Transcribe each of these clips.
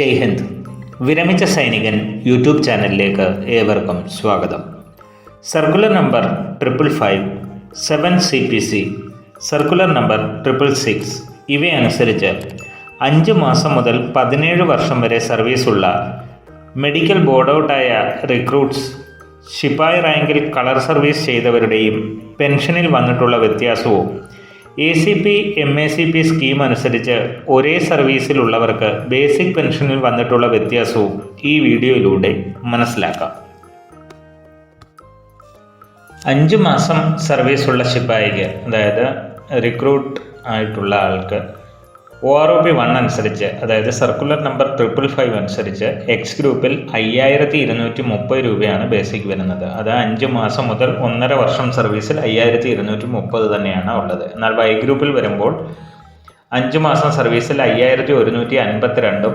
ജയ് ഹിന്ദ്. വിരമിച്ച സൈനികൻ യൂട്യൂബ് ചാനലിലേക്ക് ഏവർക്കും സ്വാഗതം. Circular number triple five seven C P C circular number triple six ഇവയനുസരിച്ച് അഞ്ച് മാസം മുതൽ പതിനേഴ് വർഷം വരെ സർവീസുള്ള മെഡിക്കൽ ബോർഡ് ഔട്ടായ റിക്രൂട്ട്സ് ശിപ്പായി റാങ്കിൽ കളർ സർവീസ് ചെയ്തവരുടെയും പെൻഷനിൽ വന്നിട്ടുള്ള വ്യത്യാസവും A C P M A C P scheme അനുസരിച്ച് ഒരേ സർവീസിലുള്ളവർക്ക് ബേസിക് പെൻഷനിൽ വന്നിട്ടുള്ള വ്യത്യാസവും ഈ വീഡിയോയിലൂടെ മനസ്സിലാക്കാം. അഞ്ച് മാസം സർവീസുള്ള ശിപ്പായിക്ക് അതായത് റിക്രൂട്ട് ആയിട്ടുള്ള ആൾക്ക് O R O P one അനുസരിച്ച് അതായത് സർക്കുലർ നമ്പർ ട്രിപ്പിൾ ഫൈവ് അനുസരിച്ച് എക്സ് ഗ്രൂപ്പിൽ അയ്യായിരത്തി ഇരുന്നൂറ്റി മുപ്പത് രൂപയാണ് ബേസിക് വരുന്നത്. അത് അഞ്ച് മാസം മുതൽ ഒന്നര വർഷം സർവീസിൽ അയ്യായിരത്തി ഇരുന്നൂറ്റി മുപ്പത് തന്നെയാണ് ഉള്ളത്. എന്നാൽ വൈ ഗ്രൂപ്പിൽ വരുമ്പോൾ അഞ്ച് മാസം സർവീസിൽ അയ്യായിരത്തി ഒരുന്നൂറ്റി അൻപത്തി രണ്ടും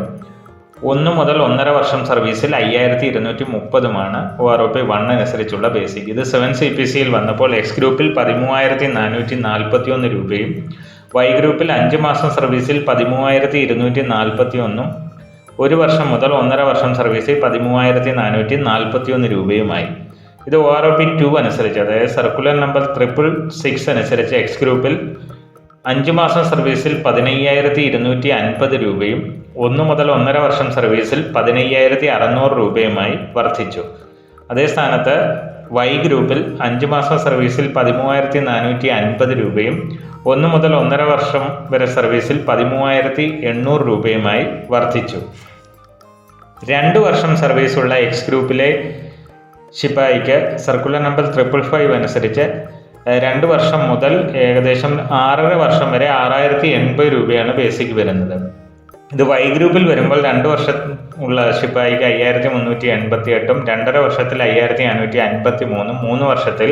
ഒന്ന് മുതൽ ഒന്നര വർഷം സർവീസിൽ അയ്യായിരത്തി ഇരുന്നൂറ്റി മുപ്പതുമാണ് O R O P one അനുസരിച്ചുള്ള ബേസിക് ഇത് സെവൻ സി പി സിയിൽ വന്നപ്പോൾ എക്സ് ഗ്രൂപ്പിൽ പതിമൂവായിരത്തി നാനൂറ്റി നാൽപ്പത്തി ഒന്ന് രൂപയും വൈ ഗ്രൂപ്പിൽ അഞ്ച് മാസം സർവീസിൽ പതിമൂവായിരത്തി ഇരുന്നൂറ്റി നാൽപ്പത്തി ഒന്നും ഒരു വർഷം മുതൽ ഒന്നര വർഷം സർവീസിൽ പതിമൂവായിരത്തി നാനൂറ്റി നാൽപ്പത്തി ഒന്ന് രൂപയുമായി. ഇത് O R O P two അനുസരിച്ച് അതായത് സർക്കുലർ നമ്പർ ട്രിപ്പിൾ സിക്സ് അനുസരിച്ച് എക്സ് ഗ്രൂപ്പിൽ അഞ്ച് മാസം സർവീസിൽ പതിനയ്യായിരത്തി ഇരുന്നൂറ്റി അൻപത് രൂപയും ഒന്ന് മുതൽ ഒന്നര വർഷം സർവീസിൽ പതിനയ്യായിരത്തി അറുന്നൂറ് രൂപയുമായി വർദ്ധിച്ചു. അതേ സ്ഥാനത്ത് വൈ ഗ്രൂപ്പിൽ അഞ്ച് മാസം സർവീസിൽ പതിമൂവായിരത്തി നാനൂറ്റി അൻപത് രൂപയും ഒന്ന് മുതൽ ഒന്നര വർഷം വരെ സർവീസിൽ പതിമൂവായിരത്തി എണ്ണൂറ് രൂപയുമായി വർദ്ധിച്ചു. രണ്ട് വർഷം സർവീസുള്ള എക്സ് ഗ്രൂപ്പിലെ ശിപ്പായിക്ക് സർക്കുലർ നമ്പർ ട്രിപ്പിൾ ഫൈവ് അനുസരിച്ച് രണ്ട് വർഷം മുതൽ ഏകദേശം ആറര വർഷം വരെ ആറായിരത്തി എൺപത് രൂപയാണ് ബേസിക് വരുന്നത്. ഇത് വൈ ഗ്രൂപ്പിൽ വരുമ്പോൾ രണ്ട് വർഷം ഉള്ള ശിപ്പായിക്ക് അയ്യായിരത്തി മുന്നൂറ്റി എൺപത്തി എട്ടും രണ്ടര വർഷത്തിൽ അയ്യായിരത്തി അഞ്ഞൂറ്റി അൻപത്തി മൂന്നും മൂന്ന് വർഷത്തിൽ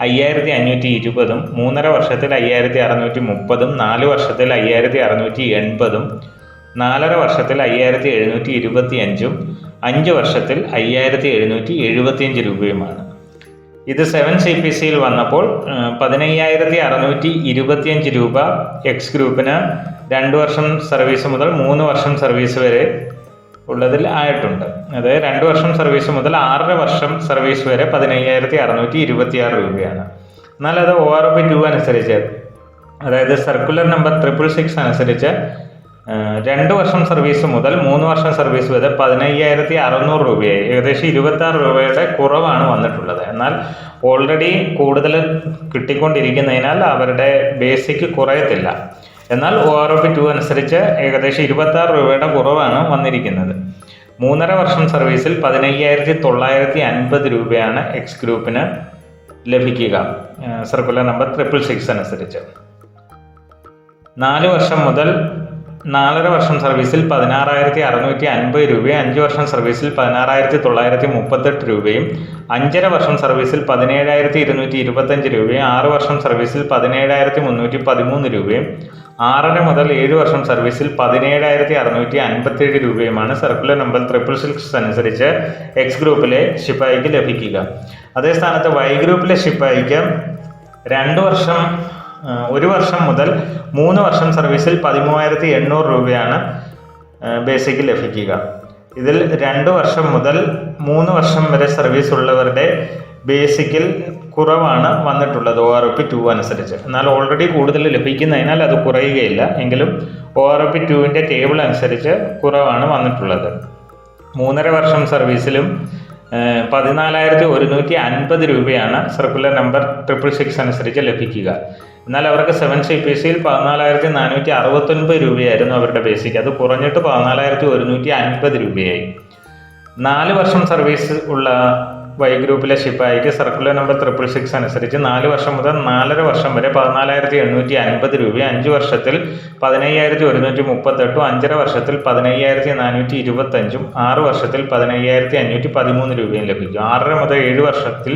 അയ്യായിരത്തി അഞ്ഞൂറ്റി ഇരുപതും മൂന്നര വർഷത്തിൽ അയ്യായിരത്തി അറുന്നൂറ്റി മുപ്പതും നാല് വർഷത്തിൽ അയ്യായിരത്തി അറുന്നൂറ്റി എൺപതും നാലര വർഷത്തിൽ അയ്യായിരത്തി എഴുന്നൂറ്റി ഇരുപത്തി അഞ്ചും അഞ്ച് വർഷത്തിൽ അയ്യായിരത്തി എഴുന്നൂറ്റി എഴുപത്തിയഞ്ച് രൂപയുമാണ്. ഇത് സെവൻ സി പി സിയിൽ വന്നപ്പോൾ പതിനയ്യായിരത്തി അറുന്നൂറ്റി ഇരുപത്തിയഞ്ച് രൂപ എക്സ് ഗ്രൂപ്പിന് രണ്ട് വർഷം സർവീസ് മുതൽ മൂന്ന് വർഷം സർവീസ് വരെ ഉള്ളതിൽ ആയിട്ടുണ്ട്. അതായത് രണ്ട് വർഷം സർവീസ് മുതൽ ആറര വർഷം സർവീസ് വരെ പതിനയ്യായിരത്തി അറുന്നൂറ്റി ഇരുപത്തിയാറ് രൂപയാണ്. എന്നാൽ അത് ഒ ആർ പി ടു അനുസരിച്ച് അതായത് സർക്കുലർ നമ്പർ ട്രിപ്പിൾ സിക്സ് അനുസരിച്ച് രണ്ട് വർഷം സർവീസ് മുതൽ മൂന്ന് വർഷം സർവീസ് വരെ പതിനയ്യായിരത്തി അറുന്നൂറ് രൂപയായി. ഏകദേശം ഇരുപത്തി ആറ് രൂപയുടെ കുറവാണ് വന്നിട്ടുള്ളത്. എന്നാൽ ഓൾറെഡി കൂടുതൽ കിട്ടിക്കൊണ്ടിരിക്കുന്നതിനാൽ അവരുടെ ബേസിക് കുറയത്തില്ല. എന്നാൽ O R O P two അനുസരിച്ച് ഏകദേശം ഇരുപത്തി ആറ് രൂപയുടെ കുറവാണ് വന്നിരിക്കുന്നത്. മൂന്നര വർഷം സർവീസിൽ പതിനയ്യായിരത്തി തൊള്ളായിരത്തി അൻപത് രൂപയാണ് എക്സ് ഗ്രൂപ്പിന് ലഭിക്കുക. സർക്കുലർ നമ്പർ ട്രിപ്പിൾ സിക്സ് അനുസരിച്ച്. നാല് വർഷം മുതൽ നാലര വർഷം സർവീസിൽ പതിനാറായിരത്തി അറുന്നൂറ്റി അൻപത് രൂപയും അഞ്ച് വർഷം സർവീസിൽ പതിനാറായിരത്തി തൊള്ളായിരത്തി മുപ്പത്തെട്ട് രൂപയും അഞ്ചര വർഷം സർവീസിൽ പതിനേഴായിരത്തി ഇരുന്നൂറ്റി ഇരുപത്തഞ്ച് രൂപയും ആറ് വർഷം സർവീസിൽ പതിനേഴായിരത്തി മുന്നൂറ്റി പതിമൂന്ന് രൂപയും ആറര മുതൽ ഏഴ് വർഷം സർവീസിൽ പതിനേഴായിരത്തി അറുന്നൂറ്റി അൻപത്തേഴ് രൂപയുമാണ് സർക്കുലർ നമ്പർ ട്രിപ്പിൾ സിക്സ് അനുസരിച്ച് എക്സ് ഗ്രൂപ്പിലെ ശിപ്പായിക്ക് ലഭിക്കുക. അതേ സ്ഥാനത്ത് വൈ ഗ്രൂപ്പിലെ ശിപ്പായിക്ക് രണ്ട് വർഷം ഒരു വർഷം മുതൽ മൂന്ന് വർഷം സർവീസിൽ പതിമൂവായിരത്തി എണ്ണൂറ് രൂപയാണ് ബേസിക്ക് ലഭിക്കുക. ഇതിൽ രണ്ട് വർഷം മുതൽ മൂന്ന് വർഷം വരെ സർവീസ് ഉള്ളവരുടെ ബേസിക്കിൽ കുറവാണ് വന്നിട്ടുള്ളത് O R O P two അനുസരിച്ച്. എന്നാൽ ഓൾറെഡി കൂടുതൽ ലഭിക്കുന്നതിനാൽ അത് കുറയുകയില്ല. എങ്കിലും ഒ ആർ ഒ പി ടുവിന്റെ ടേബിൾ അനുസരിച്ച് കുറവാണ് വന്നിട്ടുള്ളത്. മൂന്നര വർഷം സർവീസിലും പതിനാലായിരത്തി ഒരുന്നൂറ്റി അൻപത് രൂപയാണ് സർക്കുലർ നമ്പർ ട്രിപ്പിൾ സിക്സ് അനുസരിച്ച് ലഭിക്കുക. എന്നാൽ അവർക്ക് സെവൻ സി പി സിയിൽ പതിനാലായിരത്തി നാനൂറ്റി അറുപത്തൊൻപത് രൂപയായിരുന്നു അവരുടെ ബേസിക് അത് കുറഞ്ഞിട്ട് പതിനാലായിരത്തി ഒരുന്നൂറ്റി അൻപത് രൂപയായി. നാല് വർഷം സർവീസ് ഉള്ള വൈ ഗ്രൂപ്പിലെ ശിപ്പായിക്ക് സർക്കുലർ നമ്പർ ട്രിപ്പിൾ സിക്സ് അനുസരിച്ച് നാല് വർഷം മുതൽ നാലര വർഷം വരെ പതിനാലായിരത്തി എണ്ണൂറ്റി അൻപത് രൂപ അഞ്ച് വർഷത്തിൽ പതിനയ്യായിരത്തി ഒരുന്നൂറ്റി മുപ്പത്തെട്ടും അഞ്ചര വർഷത്തിൽ പതിനയ്യായിരത്തി നാനൂറ്റി ഇരുപത്തഞ്ചും ആറ് വർഷത്തിൽ പതിനയ്യായിരത്തി അഞ്ഞൂറ്റി പതിമൂന്ന് രൂപയും ലഭിക്കും. ആറര മുതൽ ഏഴ് വർഷത്തിൽ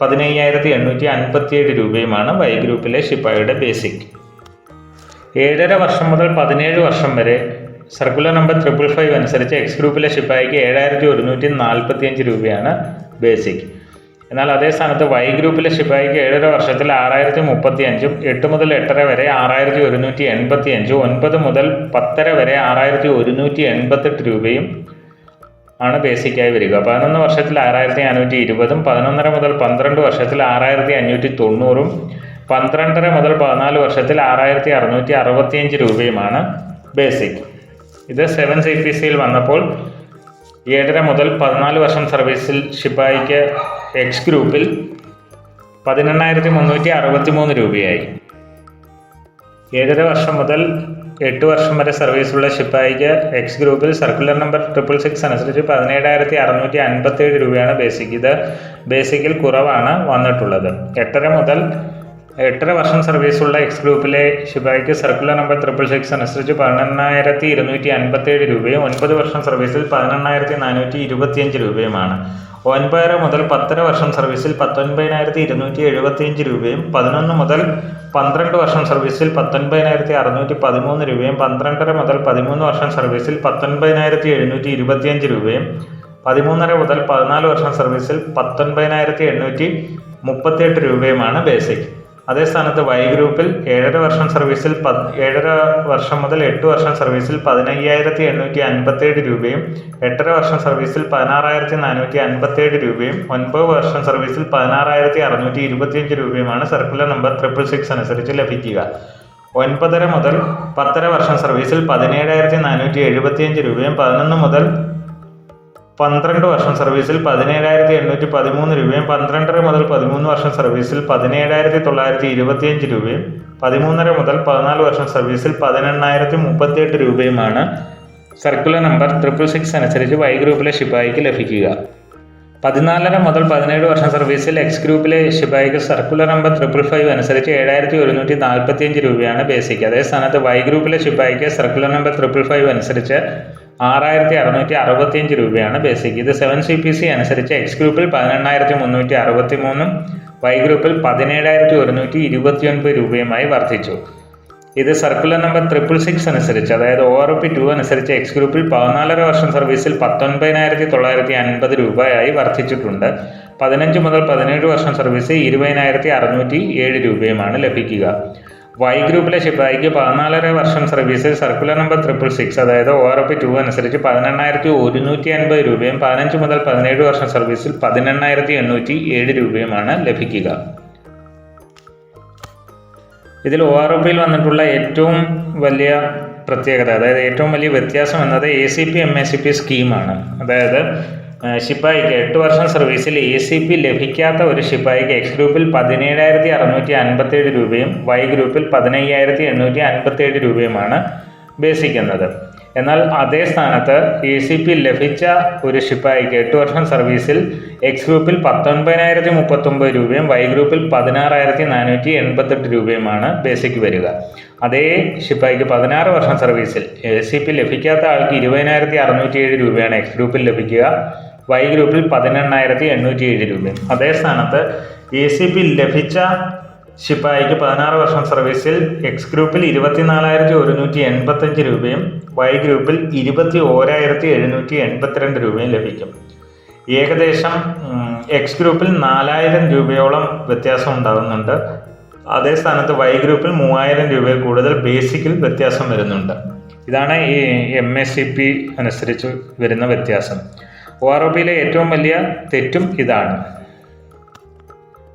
പതിനയ്യായിരത്തി എണ്ണൂറ്റി അൻപത്തിയേഴ് രൂപയുമാണ് വൈ ഗ്രൂപ്പിലെ ശിപ്പായിയുടെ ബേസിക് ഏഴര വർഷം മുതൽ പതിനേഴ് വർഷം വരെ സർക്കുലർ നമ്പർ ട്രിപ്പിൾ ഫൈവ് അനുസരിച്ച് എക്സ് ഗ്രൂപ്പിലെ ശിപ്പായിക്ക് ഏഴായിരത്തി ഒരുന്നൂറ്റി നാൽപ്പത്തിയഞ്ച് രൂപയാണ് ബേസിക് എന്നാൽ അതേ സ്ഥാനത്ത് വൈ ഗ്രൂപ്പിലെ ശിപായിക്ക് ഏഴര വർഷത്തിൽ ആറായിരത്തി മുപ്പത്തി അഞ്ചും എട്ട് മുതൽ എട്ടര വരെ ആറായിരത്തി ഒരുന്നൂറ്റി എൺപത്തി അഞ്ചും ഒൻപത് മുതൽ പത്തര വരെ ആറായിരത്തി ഒരുന്നൂറ്റി എൺപത്തെട്ട് രൂപയും ആണ് ബേസിക്കായി വരിക. പതിനൊന്ന് വർഷത്തിൽ ആറായിരത്തി അഞ്ഞൂറ്റി ഇരുപതും പതിനൊന്നര മുതൽ പന്ത്രണ്ട് വർഷത്തിൽ ആറായിരത്തി അഞ്ഞൂറ്റി തൊണ്ണൂറും പന്ത്രണ്ടര മുതൽ പതിനാല് വർഷത്തിൽ ആറായിരത്തി അറുന്നൂറ്റി അറുപത്തിയഞ്ച് രൂപയുമാണ് ബേസിക് ഇത് സെവൻ സി പി സിയിൽ വന്നപ്പോൾ ഏഴര മുതൽ പതിനാല് വർഷം സർവീസിൽ ഷിപ്പായിക്ക് എക്സ് ഗ്രൂപ്പിൽ പതിനെണ്ണായിരത്തി മുന്നൂറ്റി അറുപത്തി മൂന്ന് രൂപയായി. ഏഴര വർഷം മുതൽ എട്ട് വർഷം വരെ സർവീസുള്ള ഷിപ്പായിക്ക് എക്സ് ഗ്രൂപ്പിൽ സർക്കുലർ നമ്പർ ട്രിപ്പിൾ സിക്സ് അനുസരിച്ച് പതിനേഴായിരത്തി അറുന്നൂറ്റി അൻപത്തേഴ് രൂപയാണ് ബേസിക് ഇത് ബേസിക്കിൽ കുറവാണ് വന്നിട്ടുള്ളത്. എട്ടര മുതൽ എട്ടര വർഷം സർവീസുള്ള എക്സ് ഗ്രൂപ്പിലെ ശിപായിക്ക് സർക്കുലർ നമ്പർ ട്രിപ്പിൾ സിക്സ് അനുസരിച്ച് പതിനെണ്ണായിരത്തി ഇരുന്നൂറ്റി അൻപത്തേഴ് രൂപയും ഒൻപത് വർഷം സർവീസിൽ പതിനെണ്ണായിരത്തി നാനൂറ്റി ഇരുപത്തിയഞ്ച് രൂപയുമാണ്. ഒൻപതര മുതൽ പത്തര വർഷം സർവീസിൽ പത്തൊൻപതിനായിരത്തി ഇരുന്നൂറ്റി എഴുപത്തിയഞ്ച് രൂപയും പതിനൊന്ന് മുതൽ പന്ത്രണ്ട് വർഷം സർവീസിൽ പത്തൊൻപതിനായിരത്തി അറുന്നൂറ്റി പതിമൂന്ന് രൂപയും പന്ത്രണ്ടര മുതൽ പതിമൂന്ന് വർഷം സർവീസിൽ പത്തൊൻപതിനായിരത്തി എഴുന്നൂറ്റി ഇരുപത്തിയഞ്ച് രൂപയും പതിമൂന്നര മുതൽ പതിനാല് വർഷം സർവീസിൽ പത്തൊൻപതിനായിരത്തി എണ്ണൂറ്റി മുപ്പത്തിയെട്ട് രൂപയുമാണ് ബേസിക് അതേ സ്ഥാനത്ത് വൈ ഗ്രൂപ്പിൽ ഏഴര വർഷം സർവീസിൽ പത് ഏഴര വർഷം മുതൽ എട്ട് വർഷം സർവീസിൽ പതിനയ്യായിരത്തി എണ്ണൂറ്റി അൻപത്തേഴ് രൂപയും എട്ടര വർഷം സർവീസിൽ പതിനാറായിരത്തി നാനൂറ്റി അൻപത്തേഴ് രൂപയും ഒൻപത് വർഷം സർവീസിൽ പതിനാറായിരത്തി അറുന്നൂറ്റി ഇരുപത്തിയഞ്ച് രൂപയുമാണ് സർക്കുലർ നമ്പർ ട്രിപ്പിൾ സിക്സ് അനുസരിച്ച് ലഭിക്കുക. ഒൻപതര മുതൽ പത്തര വർഷം സർവീസിൽ പതിനേഴായിരത്തി നാനൂറ്റി എഴുപത്തിയഞ്ച് രൂപയും പതിനൊന്ന് മുതൽ പന്ത്രണ്ട് വർഷം സർവീസിൽ പതിനേഴായിരത്തി എണ്ണൂറ്റി പതിമൂന്ന് രൂപയും പന്ത്രണ്ടര മുതൽ പതിമൂന്ന് വർഷം സർവീസിൽ പതിനേഴായിരത്തി തൊള്ളായിരത്തി ഇരുപത്തിയഞ്ച് രൂപയും പതിമൂന്നര മുതൽ പതിനാല് വർഷം സർവീസിൽ പതിനെണ്ണായിരത്തി മുപ്പത്തിയെട്ട് രൂപയുമാണ് സർക്കുലർ നമ്പർ ട്രിപ്പിൾ സിക്സ് അനുസരിച്ച് വൈ ഗ്രൂപ്പിലെ ശിപായിക്ക് ലഭിക്കുക. പതിനാലര മുതൽ പതിനേഴ് വർഷം സർവീസിൽ എക്സ് ഗ്രൂപ്പിലെ ശിപായിക്ക് സർക്കുലർ നമ്പർ ട്രിപ്പിൾ ഫൈവ് അനുസരിച്ച് ഏഴായിരത്തി ഒരുന്നൂറ്റി നാൽപ്പത്തിയഞ്ച് രൂപയാണ് ബേസിക് അതേ സ്ഥാനത്ത് വൈ ഗ്രൂപ്പിലെ ശിപായിക്ക് സർക്കുലർ നമ്പർ ട്രിപ്പിൾ ഫൈവ് അനുസരിച്ച് ആറായിരത്തി അറുന്നൂറ്റി അറുപത്തിയഞ്ച് രൂപയാണ് ബേസിക്. ഇത് സെവൻ സി പി സി അനുസരിച്ച് എക്സ് ഗ്രൂപ്പിൽ പതിനെണ്ണായിരത്തി മുന്നൂറ്റി അറുപത്തി മൂന്നും വൈ ഗ്രൂപ്പിൽ പതിനേഴായിരത്തി ഒരുന്നൂറ്റി ഇരുപത്തിയൊൻപത് രൂപയുമായി വർദ്ധിച്ചു. ഇത് സർക്കുലർ നമ്പർ ട്രിപ്പിൾ സിക്സ് അനുസരിച്ച് അതായത് ഒ ആർ പി ടു അനുസരിച്ച് എക്സ് ഗ്രൂപ്പിൽ പതിനാലര വർഷം സർവീസിൽ പത്തൊൻപതിനായിരത്തി തൊള്ളായിരത്തി അൻപത് രൂപയായി വർദ്ധിച്ചിട്ടുണ്ട്. പതിനഞ്ച് മുതൽ പതിനേഴ് വർഷം സർവീസ് ഇരുപതിനായിരത്തി അറുന്നൂറ്റി ഏഴ് രൂപയുമാണ് ലഭിക്കുക. വൈ ഗ്രൂപ്പിലെ ശിപായിക്ക് പതിനാലര വർഷം സർവീസിൽ സർക്കുലർ നമ്പർ ട്രിപ്പിൾ സിക്സ് അതായത് ഒ ആർ പി ടു അനുസരിച്ച് പതിനെണ്ണായിരത്തി ഒരുന്നൂറ്റി അൻപത് രൂപയും പതിനഞ്ച് മുതൽ പതിനേഴ് വർഷം സർവീസിൽ പതിനെണ്ണായിരത്തി എണ്ണൂറ്റി ഏഴ് രൂപയുമാണ് ലഭിക്കുക. ഇതിൽ ഒ ആർ പിയിൽ വന്നിട്ടുള്ള ഏറ്റവും വലിയ പ്രത്യേകത അതായത് ഏറ്റവും വലിയ വ്യത്യാസം എന്നത് A C P M A C P സ്കീമാണ് അതായത് ശിപ്പായിക്ക് എട്ട് വർഷം സർവീസിൽ എ സി പി ലഭിക്കാത്ത ഒരു ശിപ്പായിക്ക് എക്സ് ഗ്രൂപ്പിൽ പതിനേഴായിരത്തി അറുന്നൂറ്റി അൻപത്തേഴ് രൂപയും വൈ ഗ്രൂപ്പിൽ പതിനയ്യായിരത്തി എണ്ണൂറ്റി അൻപത്തേഴ് രൂപയുമാണ് ബേസിക്കുന്നത്. എന്നാൽ അതേ സ്ഥാനത്ത് എ സി പി ലഭിച്ച ഒരു ശിപ്പായിക്ക് എട്ട് വർഷം സർവീസിൽ എക്സ് ഗ്രൂപ്പിൽ പത്തൊൻപതിനായിരത്തി മുപ്പത്തൊമ്പത് രൂപയും വൈ ഗ്രൂപ്പിൽ പതിനാറായിരത്തി നാനൂറ്റി എൺപത്തെട്ട് രൂപയുമാണ് ബേസിക് വരിക. അതേ ശിപ്പായിക്ക് പതിനാറ് വർഷം സർവീസിൽ എ സി പി ലഭിക്കാത്ത ആൾക്ക് ഇരുപതിനായിരത്തി അറുന്നൂറ്റി ഏഴ് രൂപയാണ് എക്സ് ഗ്രൂപ്പിൽ ലഭിക്കുക. വൈ ഗ്രൂപ്പിൽ പതിനെണ്ണായിരത്തി എണ്ണൂറ്റി ഏഴ് രൂപയും. അതേ സ്ഥാനത്ത് എ സി പി ലഭിച്ച ശിപ്പായിക്ക് പതിനാറ് വർഷം സർവീസിൽ എക്സ് ഗ്രൂപ്പിൽ ഇരുപത്തിനാലായിരത്തി ഒരുന്നൂറ്റി എൺപത്തഞ്ച് രൂപയും വൈ ഗ്രൂപ്പിൽ ഇരുപത്തി ഓരായിരത്തി എഴുന്നൂറ്റി എൺപത്തിരണ്ട് രൂപയും ലഭിക്കും. ഏകദേശം എക്സ് ഗ്രൂപ്പിൽ നാലായിരം രൂപയോളം വ്യത്യാസം ഉണ്ടാകുന്നുണ്ട്. അതേ സ്ഥാനത്ത് വൈ ഗ്രൂപ്പിൽ മൂവായിരം രൂപയിൽ കൂടുതൽ ബേസിക്കിൽ വ്യത്യാസം വരുന്നുണ്ട്. ഇതാണ് ഈ എം എസ് സി പി അനുസരിച്ച് വരുന്ന വ്യത്യാസം. ഒ ആർ ഒ പിയിലെ ഏറ്റവും വലിയ തെറ്റും ഇതാണ്.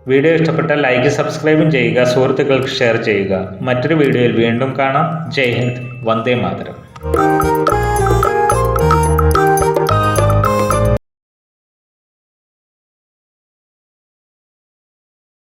വീഡിയോ ഇഷ്ടപ്പെട്ടാൽ ലൈക്ക് സബ്സ്ക്രൈബും ചെയ്യുക സുഹൃത്തുക്കൾക്ക് ഷെയർ ചെയ്യുക. മറ്റൊരു വീഡിയോയിൽ വീണ്ടും കാണാം. ജയ് ഹിന്ദ്. വന്ദേ മാതരം.